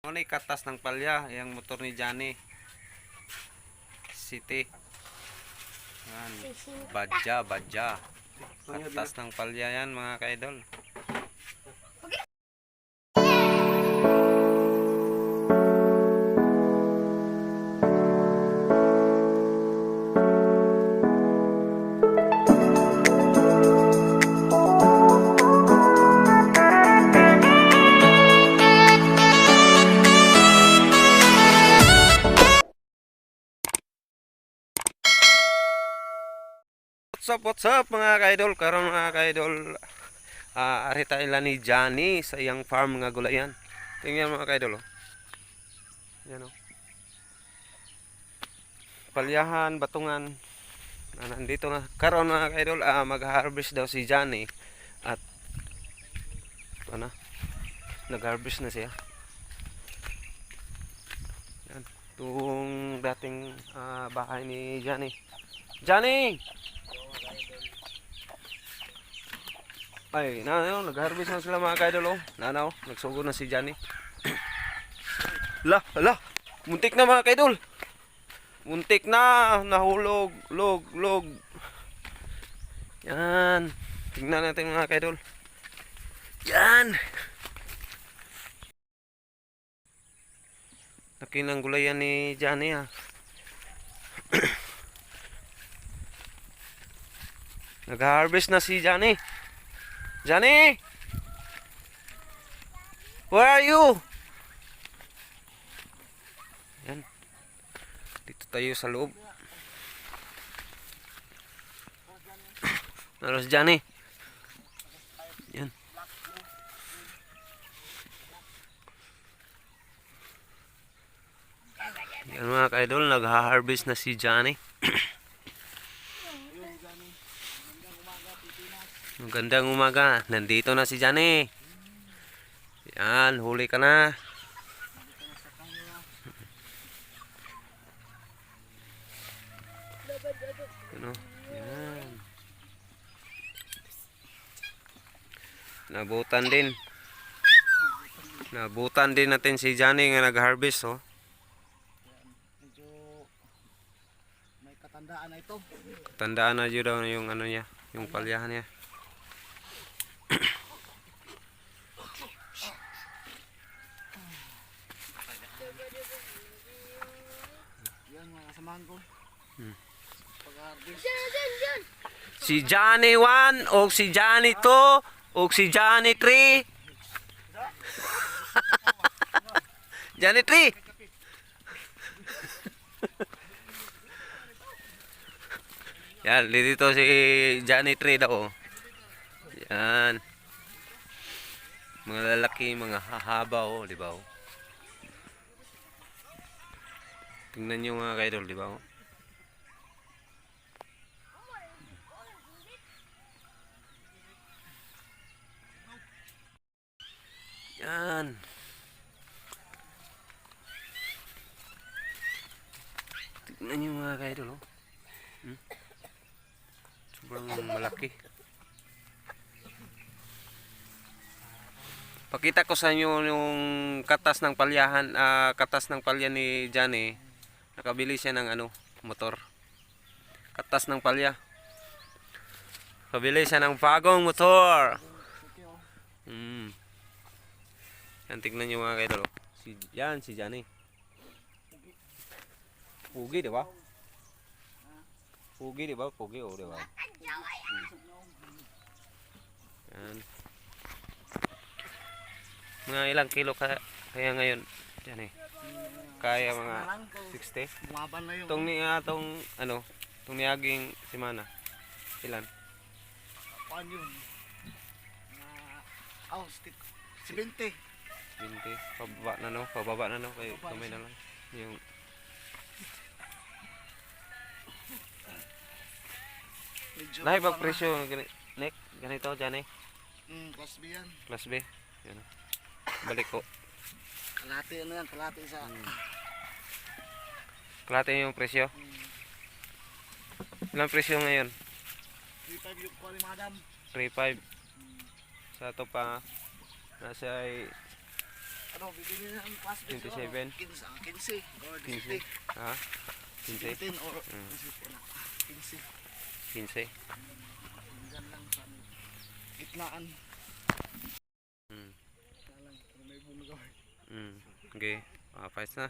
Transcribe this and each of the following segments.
Ano katas ng palya, yung motor ni Johnny. City. Yan. Badja, badja. Katas ng palya yan mga kaidol. What's up, what's up mga kaidol? Karon mga kaidol, ah ari tayo lang ni Johnny sa iyang farm nga gulayan. Tingnan mga kaidol. Oh. Yan oh. Palyahan, batungan. Ah, nandito na. Karon mga kaidol, ah, mag-harvest daw si Johnny. At ano? Nag-harvest na siya. Yan. Itong dating ah, bahay ni Johnny. Johnny! Ay, na, ano, nag-harvest na sila mga kaidol, oh. Nanaw, nagsugod na si Johnny. la, la, muntik na mga kaidol. Muntik na, nahulog, log, log. Yan. Tingnan natin mga kaidol. Yan. Laki ng gulayan ni Johnny, ha. Nag-harvest na si Johnny. Johnny! Where are you? Yan. Dito tayo sa loob. Naros Johnny. Yan. Yan mga ka-idol, nag-harvest na si Johnny. Magandang umaga. Nandito na si Johnny. Yan, huli ka na. Ano? Yan. Nabutan din. Nabutan din natin si Johnny nga nag-harvest, oh. Medyo may katandaan na ito. Tandaan na yun daw yung ano niya, yung palyahan niya. Yan mga kasamahan ko. Hmm. Si Johnny 1 o si Johnny 2 o si Johnny 3. Johnny 3. Yan, dito si Johnny 3 daw. oh. Yan. Mga lalaki, mga hahaba oh, di ba? Oh? Tingnan niyo mga kaidol, di ba? Oh? Yan. Tignan niyo mga kaidol, oh. Hmm? Sobrang malaki. Pakita ko sa inyo yung katas ng palyahan, ah, katas ng palya ni Johnny. Nakabili siya ng ano, motor. Katas ng palya. Kabili siya ng bagong motor. Mm. Yan, tignan nyo mga kaidol. Si, yan, si Johnny. Pugi, di? Pugi, di ba? Pugi, oh, di ba? Yan. Mga ilang kilo ka, kaya ngayon? Yan eh. Kaya mga Lang ko. 60. Bumaban na yung Itong ni, ah, tong, ano, itong niaging simana. Ilan? kuan yun. Mga oh, stip. 70. 20. Pababa na no? Pababa na no? Kaya kamay na lang. Yung Medyo Lahi ba presyo gani Nick, ganito dyan eh. Mm, class B yan. Class B. Oh. Balik ko. Kalate ano yan, kalate sa Hmm. Kalate yung presyo. mm, Ilang presyo ngayon? 3.5 yung kuwan ni madam. 3.5. Sa ito pa nasa ay Ano, bibili na ang class B. 27. 15, ah, 15 or 15. 15. Ha? 15. 15 or Mm. 15. 15. Diyan lang sa ano, gitnaan. Mm. Gitna lang, kung may bunga. Mm. Okay. Ah, fights na.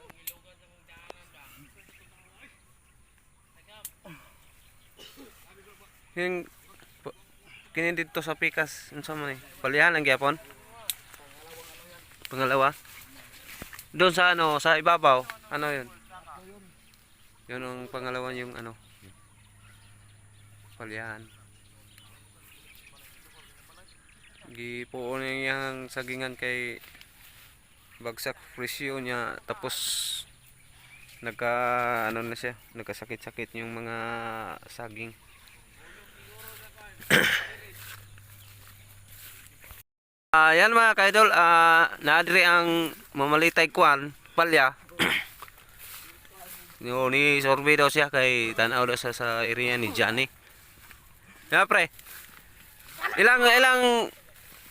Yung kini dito sa pikas unsa man eh palihan ang gyapon pangalawa doon sa ano sa ibabaw ano yun yun ang pangalawa yung ano palihan gipuon niya ang sagingan kay bagsak presyo niya tapos nagka ano na siya nagkasakit-sakit yung mga saging Ah, yan mga kaidol, ah naadri ang mamalitay kuan, palya. Yo ni survey daw siya kay tanaw daw sa, sa area ni Johnny. Ya pre. Ilang ilang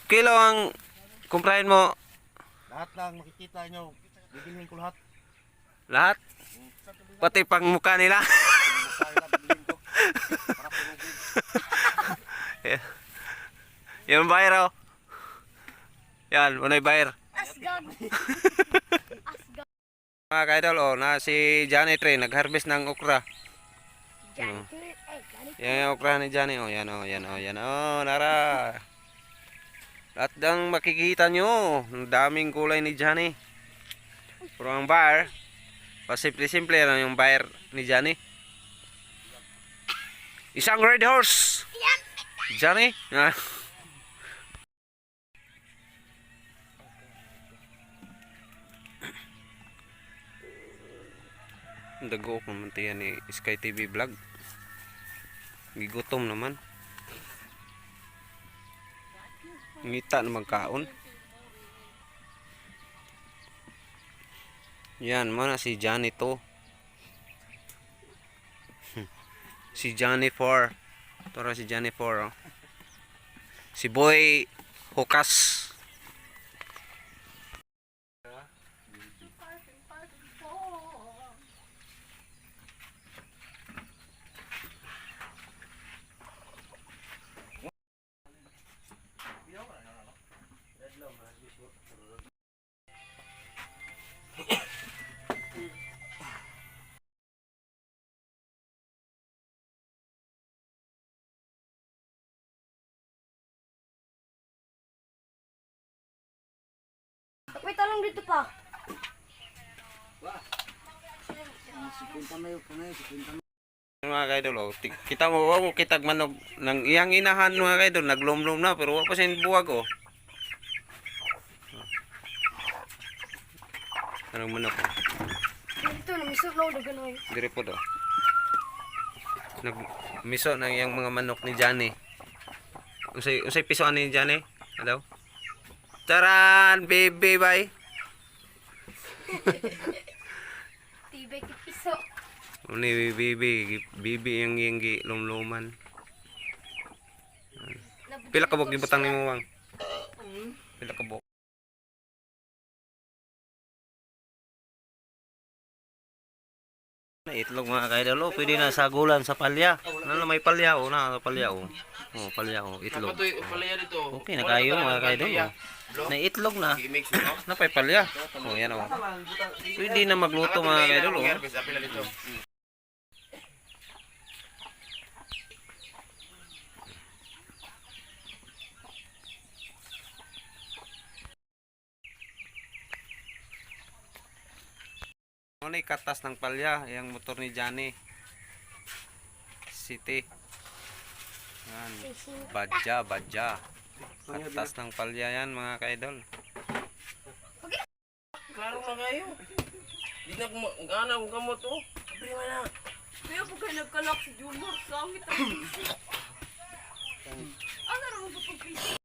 kilo ang kumprahin mo Lahat lang makikita nyo, bibilhin ko lahat. lahat? Pati pang mukha nila. Para purugin. yung buyer oh. Yan, unay buyer. Asgard. Asgard. Mga kaidol, oh, na si Johnny Trey, nag-harvest ng okra. Eh, Johnny. Yan yung okra ni Johnny, oh, yan oh, yan oh, yan oh, nara. At ang makikita nyo, ang daming kulay ni Johnny. Pero ang buyer, pasimple-simple lang yung buyer ni Johnny. Isang red horse. Johnny. Ah. Dago ko naman tiyan ni Sky TV Vlog. Gigutom naman. Ngita naman kaon. Yan, mana si Johnny to. si Johnny 4. Ito si Johnny 4. Oh. Si Boy Hukas. May talong dito pa. Sikunta na yun, kunay, sikunta na. mga kaidol oh. Kita mo mo kitag manog ng iyang inahan mga kaidol naglumlum na pero wa pa siya buwag oh. Anong manok? Dito na misog na ulo ganoy. Dire po do. Nag miso na yung mga manok ni Johnny. Unsay unsay piso ani ni Johnny? Hello? Taran, baby bye. Tibay kit piso. Uni bibi, bibi yung yung gi lumluman. Pila ka bog gibutang nimo wang? Pila ka? Na itlog mga kaidol, oh, pwede na sa gulan sa palya. Ano na may palya oh, na palya oh. Oh, palya oh, itlog. Okay na kayo mga kaidol. Na itlog na. Na pay palya. Oh, yan oh. Pwede na magluto mga kaidol oh. Ano ni katas ng palya, yung motor ni Johnny. City. Yan. Badja, badja. Katas ng palya yan mga kaidol. Klaro na kayo. Di na kung gana kung gamot oh. Sabi mo na. Kaya po kayo nagkalak si Junior, sangit ang. Ano naman sa pag-PC?